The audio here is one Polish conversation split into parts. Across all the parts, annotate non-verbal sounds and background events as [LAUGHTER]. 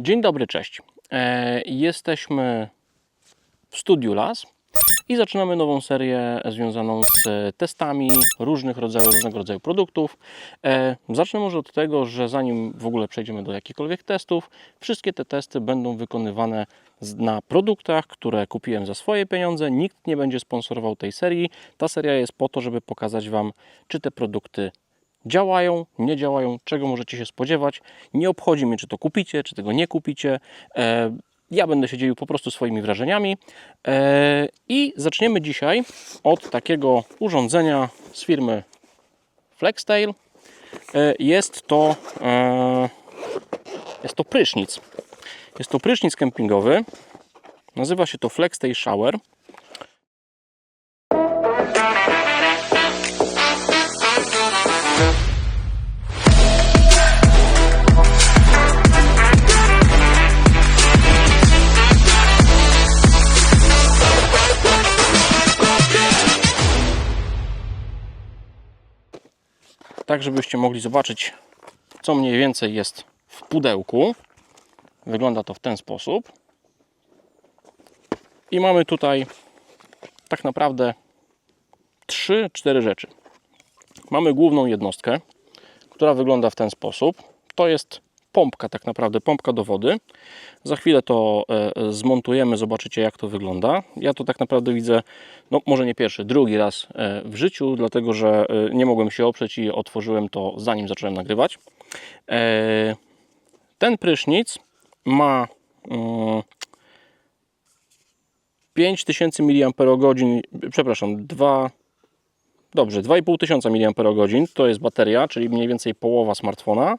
Dzień dobry, cześć. E, jesteśmy w studiu LAS i zaczynamy nową serię związaną z testami różnych rodzajów, różnego rodzaju produktów. E, zacznę może od tego, że zanim w ogóle przejdziemy do jakichkolwiek testów, wszystkie te testy będą wykonywane na produktach, które kupiłem za swoje pieniądze. Nikt nie będzie sponsorował tej serii. Ta seria jest po to, żeby pokazać Wam, czy te produkty działają, nie działają, czego możecie się spodziewać. Nie obchodzi mnie, czy to kupicie, czy tego nie kupicie. E, ja będę się dzielił po prostu swoimi wrażeniami. E, I zaczniemy dzisiaj od takiego urządzenia z firmy Flextail. E, jest to jest to prysznic. Jest to prysznic kempingowy. Nazywa się to Flextail Shower. Tak żebyście mogli zobaczyć, co mniej więcej jest w pudełku. Wygląda to w ten sposób. I mamy tutaj tak naprawdę 3-4 rzeczy. Mamy główną jednostkę, która wygląda w ten sposób. To jest pompka, tak naprawdę pompka do wody. Za chwilę to e, zmontujemy, zobaczycie jak to wygląda. Ja to tak naprawdę widzę, no może nie pierwszy, drugi raz e, w życiu, dlatego że e, nie mogłem się oprzeć i otworzyłem to zanim zacząłem nagrywać. Ten prysznic ma mm, 5000 mAh, przepraszam, 2 Dobrze, 2,5 tysiąca mAh to jest bateria, czyli mniej więcej połowa smartfona.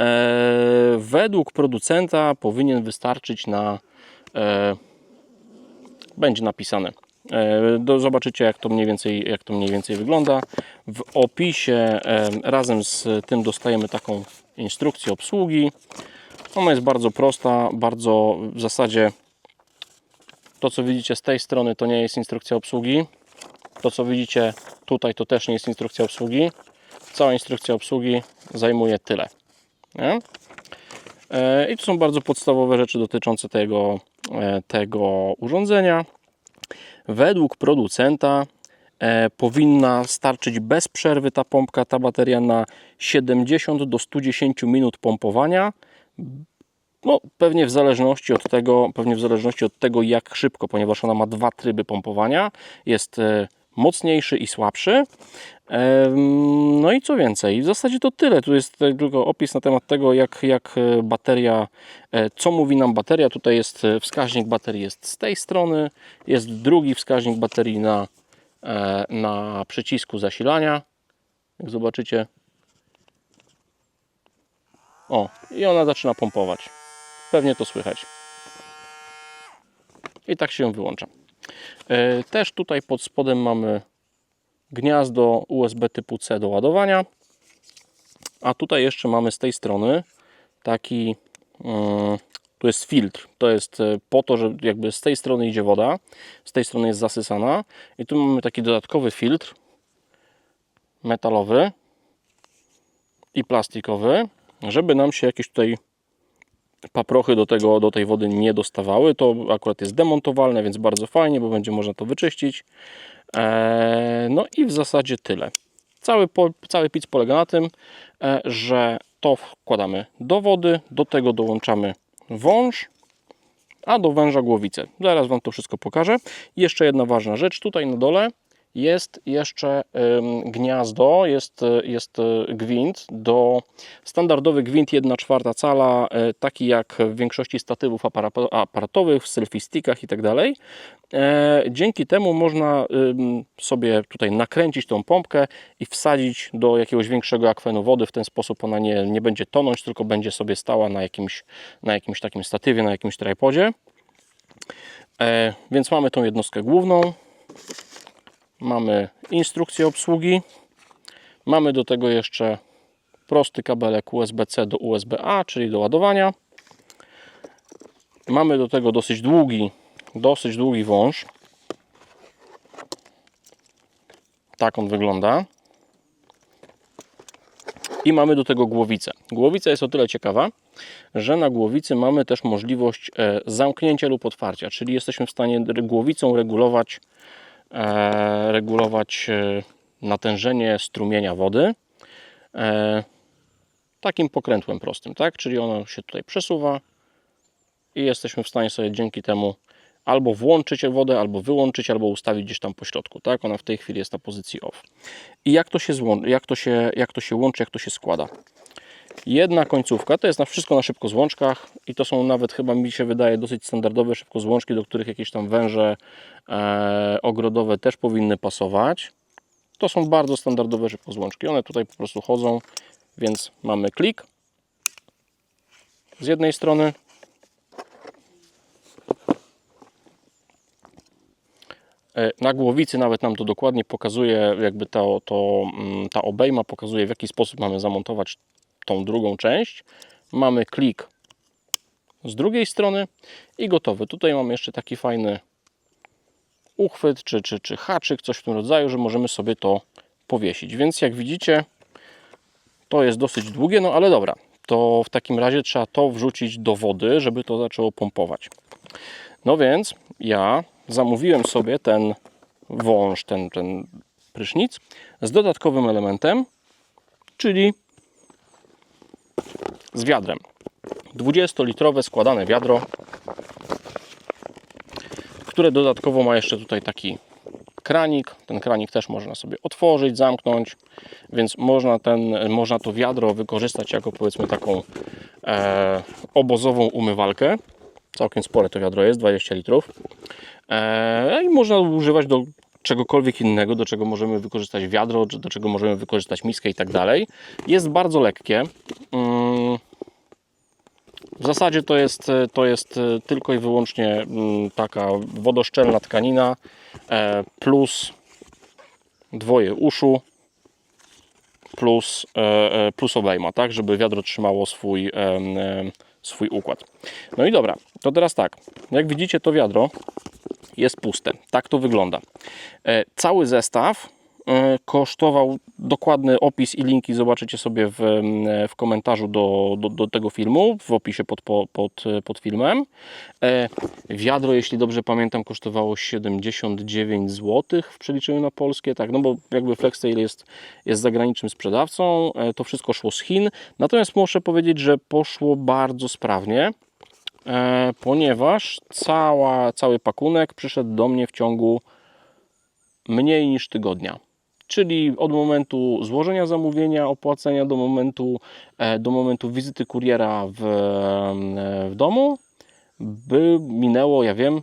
E, według producenta powinien wystarczyć na. E, będzie napisane. E, do, zobaczycie, jak to, mniej więcej, jak to mniej więcej wygląda. W opisie razem z tym dostajemy taką instrukcję obsługi. Ona jest bardzo prosta, bardzo w zasadzie to, co widzicie z tej strony, to nie jest instrukcja obsługi. To, co widzicie tutaj, to też nie jest instrukcja obsługi. Cała instrukcja obsługi zajmuje tyle. Nie? E, I to są bardzo podstawowe rzeczy dotyczące tego, e, tego urządzenia. Według producenta e, powinna starczyć bez przerwy ta pompka, ta bateria na 70 do 110 minut pompowania. No, pewnie w zależności od tego, pewnie w zależności od tego, jak szybko, ponieważ ona ma dwa tryby pompowania. Jest mocniejszy i słabszy. No i co więcej, w zasadzie to tyle. Tu jest tutaj tylko opis na temat tego, jak, jak e, bateria, e, co mówi nam bateria. Tutaj jest e, wskaźnik baterii jest z tej strony, jest drugi wskaźnik baterii na, na przycisku zasilania. Jak zobaczycie. O, i ona zaczyna pompować. Pewnie to słychać. I tak się ją wyłącza. E, Też tutaj pod spodem mamy gniazdo USB typu C do ładowania. A tutaj jeszcze mamy z tej strony taki mm, tu jest filtr. To jest e, po to, że jakby z tej strony idzie woda, z tej strony jest zasysana i tu mamy taki dodatkowy filtr metalowy i plastikowy, żeby nam się jakieś tutaj paprochy do, tego, do tej wody nie dostawały. To akurat jest demontowalne, więc bardzo fajnie, bo będzie można to wyczyścić. Eee, no i w zasadzie tyle. Cały, cały pic polega na tym, e, że to wkładamy do wody, do tego dołączamy wąż, a do węża głowicę. Zaraz Wam to wszystko pokażę. Jeszcze jedna ważna rzecz, tutaj na dole jest jeszcze gniazdo, jest, y, jest y, gwint do standardowy gwint 1 czwarta cala, y, taki jak w większości statywów apara- aparatowych, w selfie stickach i tak. E, Dzięki temu można sobie tutaj nakręcić tą pompkę i wsadzić do jakiegoś większego akwenu wody. W ten sposób ona nie, nie będzie tonąć, tylko będzie sobie stała na jakimś, na jakimś takim statywie, na jakimś tripodzie. E, Więc mamy tą jednostkę główną. Mamy instrukcję obsługi. Mamy do tego jeszcze prosty kabelek USB-C do USB-A, czyli do ładowania. Mamy do tego dosyć długi, dosyć długi wąż. Tak on wygląda. I mamy do tego głowicę. Głowica jest o tyle ciekawa, że na głowicy mamy też możliwość e, zamknięcia lub otwarcia, czyli jesteśmy w stanie głowicą regulować, regulować e, natężenie strumienia wody e, takim pokrętłem prostym, tak? Czyli ono się tutaj przesuwa i jesteśmy w stanie sobie dzięki temu albo włączyć wodę, albo wyłączyć, albo ustawić gdzieś tam po środku, tak? Ona w tej chwili jest na pozycji off. I jak to się, jak to się, jak to się łączy, jak to się składa? Jedna końcówka, to jest na wszystko na szybkozłączkach i to są nawet chyba mi się wydaje dosyć standardowe szybkozłączki, do których jakieś tam węże e, ogrodowe też powinny pasować. To są bardzo standardowe szybkozłączki. One tutaj po prostu chodzą, więc mamy klik z jednej strony. E, Na głowicy nawet nam to dokładnie pokazuje, jakby to, mm, ta obejma pokazuje, w jaki sposób mamy zamontować tą drugą część. Mamy klik z drugiej strony i gotowy. Tutaj mamy jeszcze taki fajny uchwyt czy, czy, czy haczyk, coś w tym rodzaju, że możemy sobie to powiesić. Więc jak widzicie, to jest dosyć długie, no ale dobra. To w takim razie trzeba to wrzucić do wody, żeby to zaczęło pompować. No więc ja zamówiłem sobie ten wąż, ten, ten prysznic z dodatkowym elementem, czyli z wiadrem. 20-litrowe składane wiadro, które dodatkowo ma jeszcze tutaj taki kranik. Ten kranik też można sobie otworzyć, zamknąć, więc można, ten, można to wiadro wykorzystać jako powiedzmy taką e, obozową umywalkę. Całkiem spore to wiadro jest, 20 litrów. E, I można używać do czegokolwiek innego, do czego możemy wykorzystać wiadro, do czego możemy wykorzystać miskę i tak dalej. Jest bardzo lekkie. Mm, w zasadzie to jest, to jest e, tylko i wyłącznie mm, taka wodoszczelna tkanina e, plus dwoje uszu plus, e, e, plus obejma, tak, żeby wiadro trzymało swój, swój układ. No i dobra, to teraz tak, jak widzicie to wiadro jest puste, tak to wygląda. E, Cały zestaw e, kosztował dokładny opis i linki zobaczycie sobie w, w komentarzu do, do, do tego filmu, w opisie pod, po- pod, pod filmem. E, Wiadro, jeśli dobrze pamiętam, kosztowało 79 zł w przeliczeniu na polskie, tak, no bo jakby Flextail jest, jest zagranicznym sprzedawcą, to wszystko szło z Chin, natomiast muszę powiedzieć, że poszło bardzo sprawnie, ponieważ cała, cały pakunek przyszedł do mnie w ciągu mniej niż tygodnia. Czyli od momentu złożenia zamówienia, opłacenia do momentu, e, do momentu wizyty kuriera w, e, w domu, by minęło, ja wiem,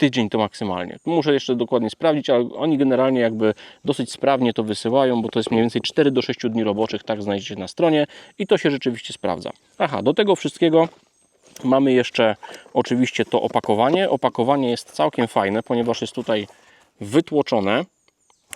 tydzień to maksymalnie. Muszę jeszcze dokładnie sprawdzić, ale oni generalnie jakby dosyć sprawnie to wysyłają, bo to jest mniej więcej 4 do 6 dni roboczych, tak znajdziecie na stronie i to się rzeczywiście sprawdza. Aha, do tego wszystkiego mamy jeszcze oczywiście to opakowanie. Opakowanie jest całkiem fajne, ponieważ jest tutaj wytłoczone,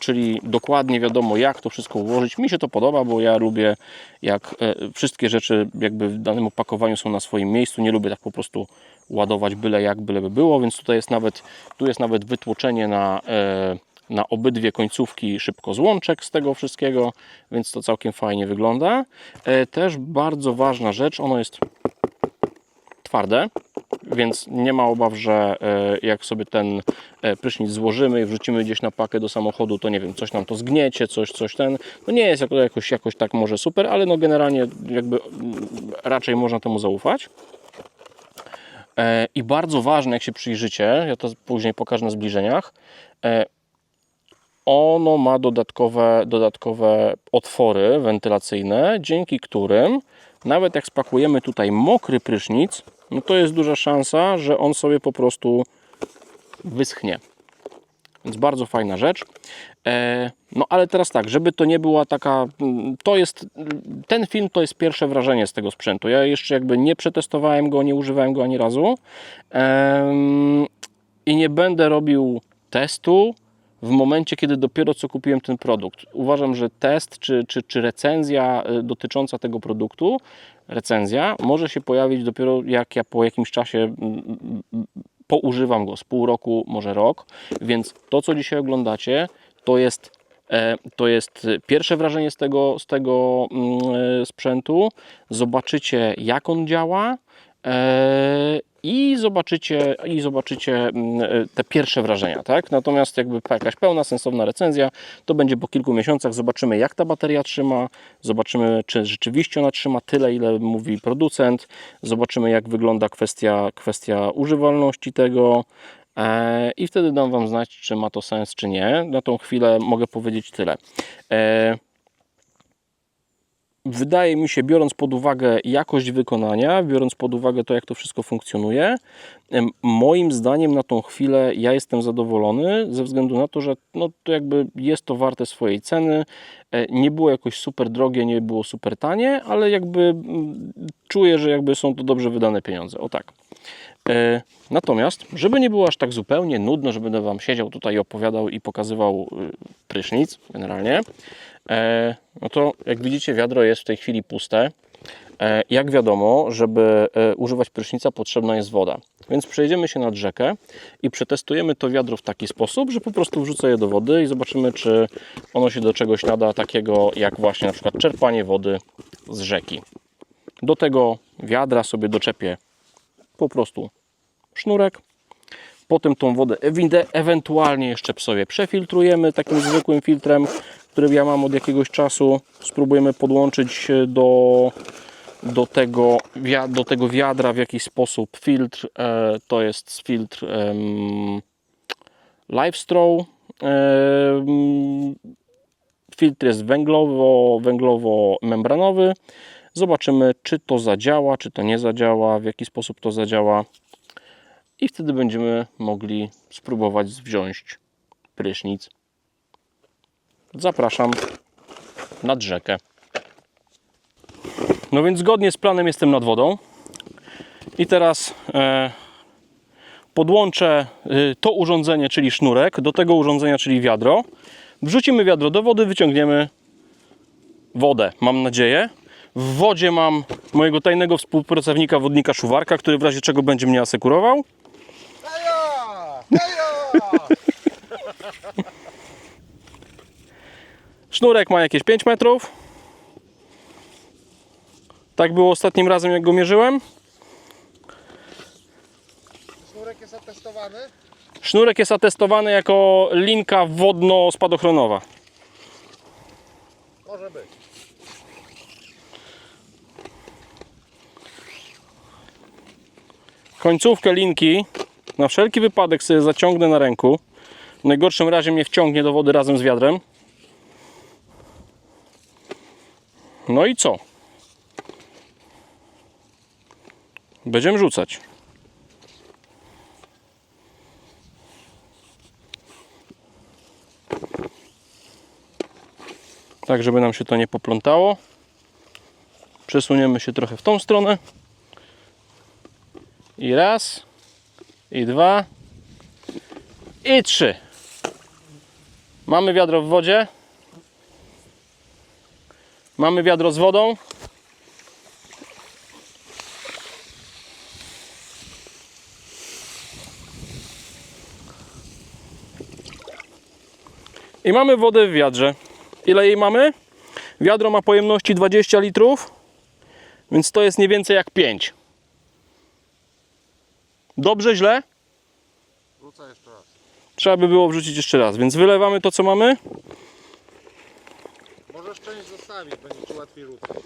czyli dokładnie wiadomo jak to wszystko ułożyć. Mi się to podoba, bo ja lubię jak e, wszystkie rzeczy jakby w danym opakowaniu są na swoim miejscu. Nie lubię tak po prostu ładować byle jak, byle by było, więc tutaj jest nawet, tu jest nawet wytłoczenie na, e, na obydwie końcówki szybkozłączek z tego wszystkiego, więc to całkiem fajnie wygląda. E, Też bardzo ważna rzecz, ono jest twarde, więc nie ma obaw, że e, jak sobie ten e, prysznic złożymy i wrzucimy gdzieś na pakę do samochodu, to nie wiem, coś nam to zgniecie, coś, coś ten. No nie jest jako- jakoś, jakoś tak może super, ale no generalnie jakby mm, raczej można temu zaufać. E, I bardzo ważne, jak się przyjrzycie, ja to później pokażę na zbliżeniach, ono ma dodatkowe, dodatkowe otwory wentylacyjne, dzięki którym nawet jak spakujemy tutaj mokry prysznic, no to jest duża szansa, że on sobie po prostu wyschnie. Więc bardzo fajna rzecz. E, no ale teraz tak, żeby to nie była taka. To jest. Ten film to jest pierwsze wrażenie z tego sprzętu. Ja jeszcze jakby nie przetestowałem go, nie używałem go ani razu. I nie będę robił testu w momencie, kiedy dopiero co kupiłem ten produkt. Uważam, że test czy, czy, czy recenzja y, dotycząca tego produktu, recenzja może się pojawić dopiero jak ja po jakimś czasie mm, mm, poużywam go z pół roku, może rok. Więc to, co dzisiaj oglądacie, to jest E, To jest pierwsze wrażenie z tego, z tego mm, e, sprzętu. Zobaczycie, jak on działa. E, I zobaczycie, i zobaczycie mm, e, te pierwsze wrażenia, tak? Natomiast jakby jakaś pełna, sensowna recenzja, to będzie po kilku miesiącach. Zobaczymy, jak ta bateria trzyma, zobaczymy, czy rzeczywiście ona trzyma tyle, ile mówi producent, zobaczymy, jak wygląda kwestia, kwestia używalności tego. E, I wtedy dam Wam znać, czy ma to sens, czy nie. Na tą chwilę mogę powiedzieć tyle. Wydaje mi się, biorąc pod uwagę jakość wykonania, biorąc pod uwagę to, jak to wszystko funkcjonuje, moim zdaniem na tą chwilę ja jestem zadowolony ze względu na to, że no, to jakby jest to warte swojej ceny. E, Nie było jakoś super drogie, nie było super tanie, ale jakby czuję, że jakby są to dobrze wydane pieniądze. O tak. E, Natomiast, żeby nie było aż tak zupełnie nudno, że będę Wam siedział tutaj i opowiadał i pokazywał y, prysznic generalnie, e, no to jak widzicie wiadro jest w tej chwili puste. Jak wiadomo, żeby używać prysznica potrzebna jest woda. Więc przejdziemy się nad rzekę i przetestujemy to wiadro w taki sposób, że po prostu wrzucę je do wody i zobaczymy, czy ono się do czegoś nada takiego jak właśnie na przykład czerpanie wody z rzeki. Do tego wiadra sobie doczepię po prostu sznurek. Potem tą wodę ewentualnie jeszcze sobie przefiltrujemy takim zwykłym filtrem, który ja mam od jakiegoś czasu. Spróbujemy podłączyć do, do, tego, do tego wiadra w jakiś sposób filtr. E, to jest filtr em, LiveStraw. Em, filtr jest węglowo, węglowo-membranowy. Zobaczymy, czy to zadziała, czy to nie zadziała, w jaki sposób to zadziała. I wtedy będziemy mogli spróbować wziąć prysznic. Zapraszam nad rzekę. No więc zgodnie z planem jestem nad wodą. I teraz e, podłączę y, to urządzenie, czyli sznurek, do tego urządzenia, czyli wiadro. Wrzucimy wiadro do wody, wyciągniemy wodę, mam nadzieję. W wodzie mam mojego tajnego współpracownika, wodnika Szuwarka, który w razie czego będzie mnie asekurował. Sznurek ma jakieś 5 metrów. Tak było ostatnim razem, jak go mierzyłem. Sznurek jest atestowany? Sznurek jest atestowany jako linka wodno-spadochronowa. Może być. Końcówkę linki na wszelki wypadek sobie zaciągnę na ręku. W najgorszym razie mnie wciągnie do wody razem z wiadrem. No i co? Będziemy rzucać. Tak, żeby nam się to nie poplątało. Przesuniemy się trochę w tą stronę. I raz, i dwa, i trzy. Mamy wiadro w wodzie. Mamy wiadro z wodą. I mamy wodę w wiadrze. Ile jej mamy? Wiadro ma pojemności 20 litrów, więc to jest nie więcej jak 5. Dobrze, źle? Wrócę jeszcze raz. Trzeba by było wrzucić jeszcze raz, więc wylewamy to, co mamy. Możesz część zostawić, będzie ci łatwiej rzucać.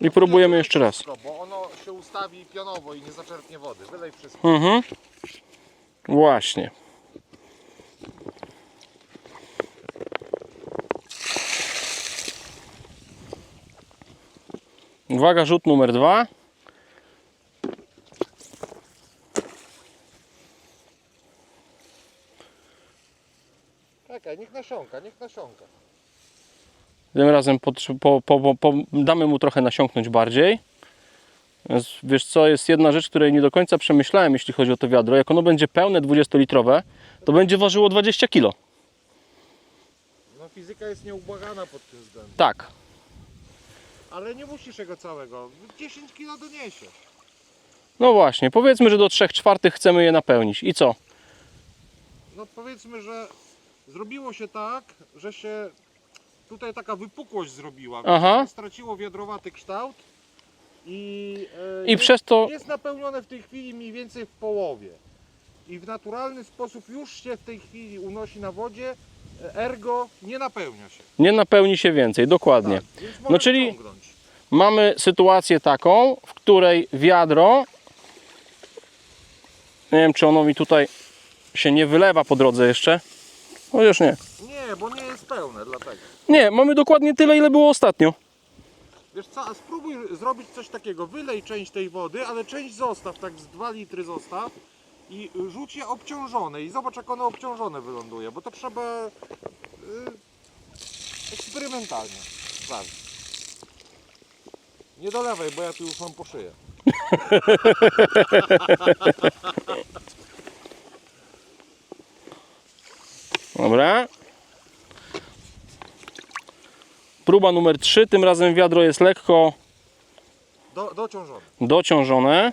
I próbujemy jeszcze raz. Bo ono się ustawi pionowo i nie zaczerpnie wody. Wylej wszystko. Mhm. Właśnie. Uwaga, rzut numer dwa. Czekaj, niech nasiąka, niech nasiąka. Tym razem potrzy- po, po, po, po, damy mu trochę nasiąknąć bardziej. Wiesz co, jest jedna rzecz, której nie do końca przemyślałem, jeśli chodzi o to wiadro. Jak ono będzie pełne 20-litrowe, to będzie ważyło 20 kg. No fizyka jest nieubłagana pod tym względem. Tak. Ale nie musisz jego całego. 10 kg doniesiesz. No właśnie, powiedzmy, że do 3 czwartych chcemy je napełnić. I co? no powiedzmy, że zrobiło się tak, że się tutaj taka wypukłość zrobiła. Aha. Straciło wiadrowaty kształt i, e, I jest, przez to jest napełnione w tej chwili mniej więcej w połowie. I w naturalny sposób już się w tej chwili unosi na wodzie, e, ergo nie napełnia się. nie napełni się więcej, dokładnie. Tak, więc No czyli- wciągnąć. Mamy sytuację taką, w której wiadro, nie wiem czy ono mi tutaj się nie wylewa po drodze jeszcze, chociaż nie. Nie, bo nie jest pełne dlatego. Nie, mamy dokładnie tyle ile było ostatnio. Wiesz co, a spróbuj zrobić coś takiego, wylej część tej wody, ale część zostaw, tak z 2 litry zostaw i rzuć je obciążone i zobacz jak one obciążone wyląduje, bo to trzeba y, eksperymentalnie sprawdzić. Nie dolewaj, bo ja tu już mam po szyję. [LAUGHS] Dobra. Próba numer 3, tym razem wiadro jest lekko Do, dociążone. dociążone.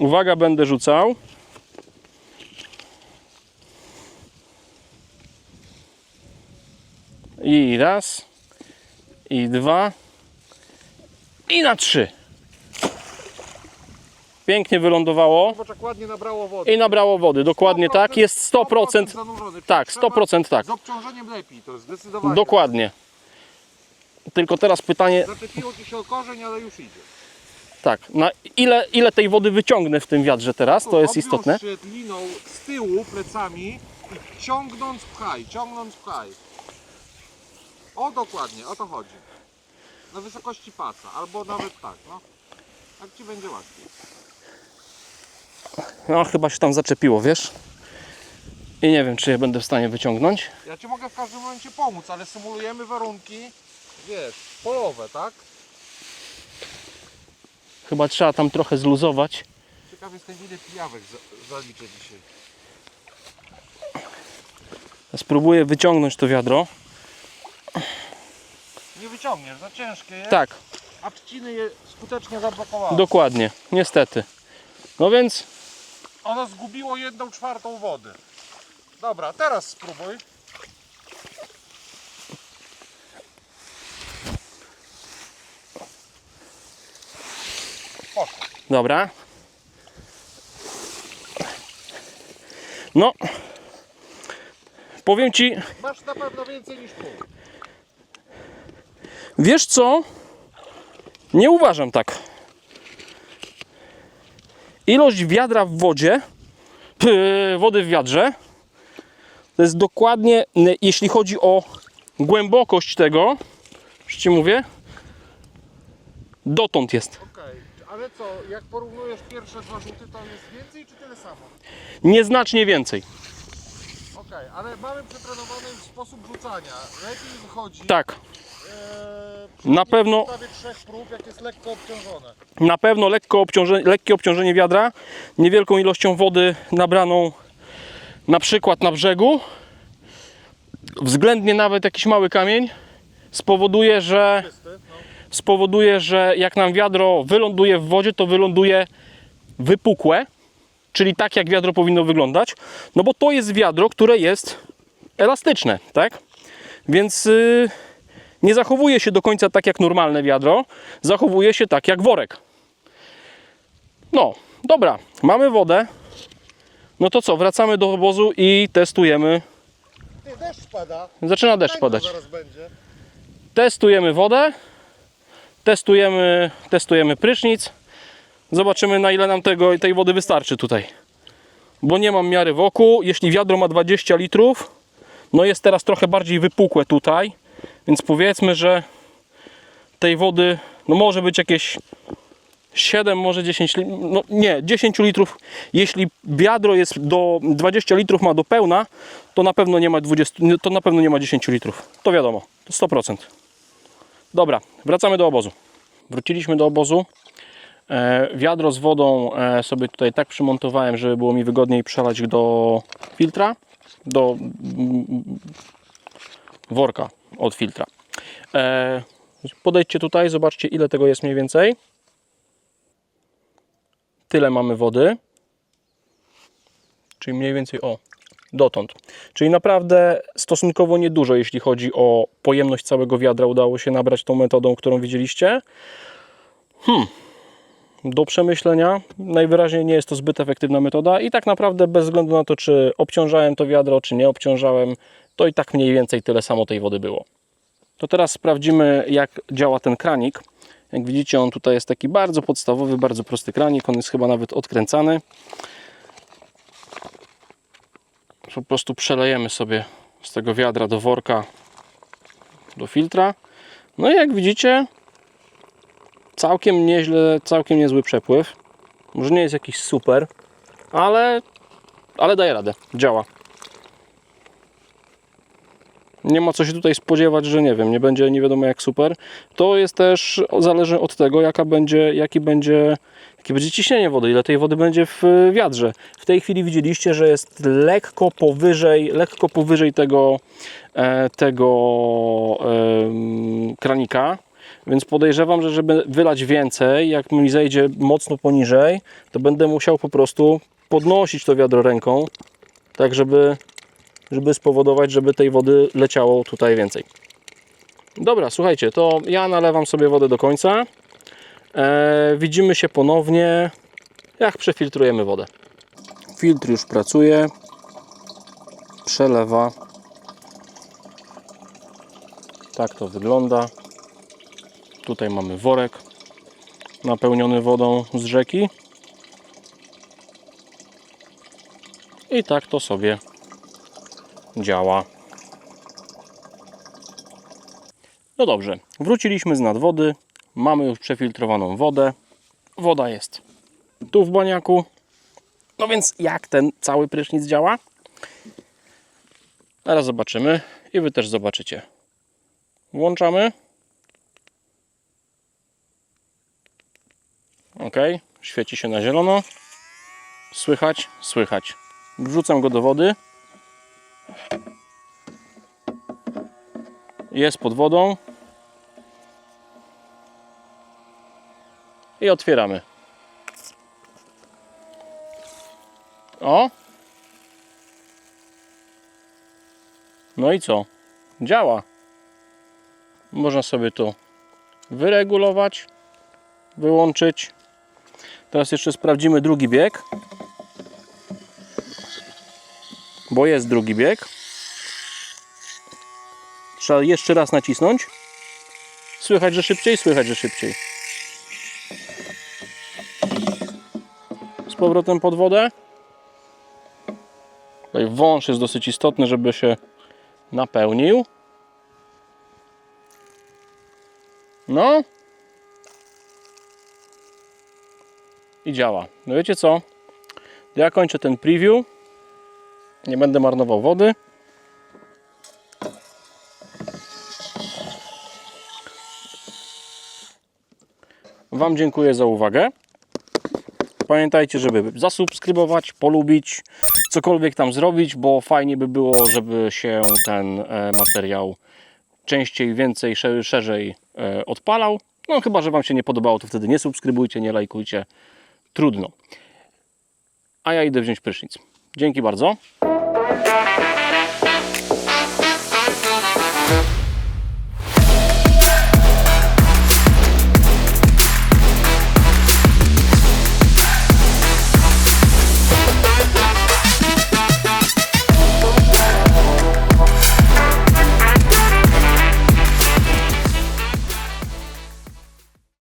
Uwaga, będę rzucał. I raz, i dwa, i na trzy. Pięknie wylądowało Zobacz jak ładnie nabrało wody. i nabrało wody. Dokładnie tak. Jest 100%. zanurzony. Tak, Trzeba 100% tak. Z obciążeniem lepiej, to zdecydowanie. Dokładnie. Tylko teraz pytanie, Zaczepiło ci się o korzeń, ale już idzie. tak, na ile, ile tej wody wyciągnę w tym wiadrze teraz, to jest Obwiąż istotne. się liną z tyłu plecami i ciągnąc pchaj, ciągnąc pchaj. O dokładnie, o to chodzi. Na wysokości pasa, albo nawet tak, no. Tak ci będzie łatwiej. No chyba się tam zaczepiło, wiesz? I nie wiem, czy je będę w stanie wyciągnąć. Ja ci mogę w każdym momencie pomóc, ale symulujemy warunki, wiesz, polowe, tak? Chyba trzeba tam trochę zluzować. Ciekaw jestem ile pijawek za, zaliczę dzisiaj. Spróbuję wyciągnąć to wiadro. Nie wyciągniesz, za ciężkie jest, Tak, a trzciny je skutecznie zablokowały. dokładnie, niestety. No więc Ono zgubiło jedną czwartą wody. Dobra, teraz spróbuj. Poszło. Dobra. No. Powiem Ci, Masz na pewno więcej niż pół. wiesz co? Nie uważam tak. Ilość wiadra w wodzie, [LAUGHS] wody w wiadrze, to jest dokładnie, jeśli chodzi o głębokość tego, już Ci mówię, dotąd jest. Ale co, jak porównujesz pierwsze dwa rzuty, to jest więcej czy tyle samo? Nieznacznie więcej. Okej, ale mamy przetrenowany sposób rzucania. Lepiej wychodzi. Tak, E, Na pewno- trzech prób, jak jest lekko obciążone. Na pewno lekko obciążenie, lekkie obciążenie wiadra, niewielką ilością wody nabraną na przykład na brzegu, względnie nawet jakiś mały kamień, spowoduje, że, Czysty, no. spowoduje, że jak nam wiadro wyląduje w wodzie, to wyląduje wypukłe, czyli tak jak wiadro powinno wyglądać, no bo to jest wiadro, które jest elastyczne, tak? Więc yy, nie zachowuje się do końca tak jak normalne wiadro, zachowuje się tak jak worek. No, dobra, mamy wodę. No to co, wracamy do obozu i testujemy. Ty, deszcz pada. Zaczyna deszcz padać. Testujemy wodę, testujemy, testujemy prysznic. Zobaczymy na ile nam tego, tej wody wystarczy tutaj. Bo nie mam miary wokół. Jeśli wiadro ma 20 litrów, no jest teraz trochę bardziej wypukłe tutaj. Więc powiedzmy, że tej wody no może być jakieś 7, może 10 litrów. No nie, 10 litrów. Jeśli wiadro jest do 20 litrów ma do pełna, to na pewno nie ma 20, to na pewno nie ma 10 litrów. To wiadomo, to 100%. Dobra, wracamy do obozu. Wróciliśmy do obozu. E, wiadro z wodą e, sobie tutaj tak przymontowałem, żeby było mi wygodniej przelać do filtra, do mm, worka od filtra. E, podejdźcie tutaj, zobaczcie ile tego jest mniej więcej. tyle mamy wody. Czyli mniej więcej o dotąd. Czyli naprawdę stosunkowo niedużo, jeśli chodzi o pojemność całego wiadra, udało się nabrać tą metodą, którą widzieliście. Hmm. Do przemyślenia. Najwyraźniej nie jest to zbyt efektywna metoda i tak naprawdę bez względu na to, czy obciążałem to wiadro, czy nie obciążałem, to i tak mniej więcej tyle samo tej wody było. To teraz sprawdzimy, jak działa ten kranik. Jak widzicie, on tutaj jest taki bardzo podstawowy, bardzo prosty kranik. On jest chyba nawet odkręcany. Po prostu przelejemy sobie z tego wiadra do worka, do filtra. No i jak widzicie, całkiem nieźle, całkiem niezły przepływ. Może nie jest jakiś super, ale, ale daje radę, działa. Nie ma co się tutaj spodziewać, że nie wiem, nie będzie nie wiadomo jak super. To jest też zależy od tego, jaka będzie, jaki będzie, jakie będzie ciśnienie wody, ile tej wody będzie w wiadrze. W tej chwili widzieliście, że jest lekko powyżej, lekko powyżej tego, e, tego kranika. Więc podejrzewam, że żeby wylać więcej, jak mi zejdzie mocno poniżej, to będę musiał po prostu podnosić to wiadro ręką, tak żeby żeby spowodować, żeby tej wody leciało tutaj więcej. Dobra, słuchajcie, to ja nalewam sobie wodę do końca. E, widzimy się ponownie, jak przefiltrujemy wodę. Filtr już pracuje, przelewa. Tak to wygląda. Tutaj mamy worek napełniony wodą z rzeki. I tak to sobie działa. No dobrze, wróciliśmy z nadwody. Mamy już przefiltrowaną wodę. Woda jest tu w baniaku. No więc jak ten cały prysznic działa? Teraz zobaczymy i Wy też zobaczycie. Włączamy. Ok, świeci się na zielono. Słychać? Słychać. Wrzucam go do wody. Jest pod wodą. I otwieramy. O! No i co? Działa. Można sobie tu wyregulować, wyłączyć. Teraz jeszcze sprawdzimy drugi bieg. Bo jest drugi bieg. Trzeba jeszcze raz nacisnąć. Słychać, że szybciej, słychać, że szybciej. Z powrotem pod wodę. Tutaj wąż jest dosyć istotny, żeby się napełnił. No. I działa. No wiecie co? Ja kończę ten preview. Nie będę marnował wody. Wam dziękuję za uwagę. Pamiętajcie, żeby zasubskrybować, polubić, cokolwiek tam zrobić, bo fajnie by było, żeby się ten e, materiał częściej, więcej, sze- szerzej e, odpalał. No chyba, że Wam się nie podobało, to wtedy nie subskrybujcie, nie lajkujcie. Trudno. A ja idę wziąć prysznic. Dzięki bardzo. Música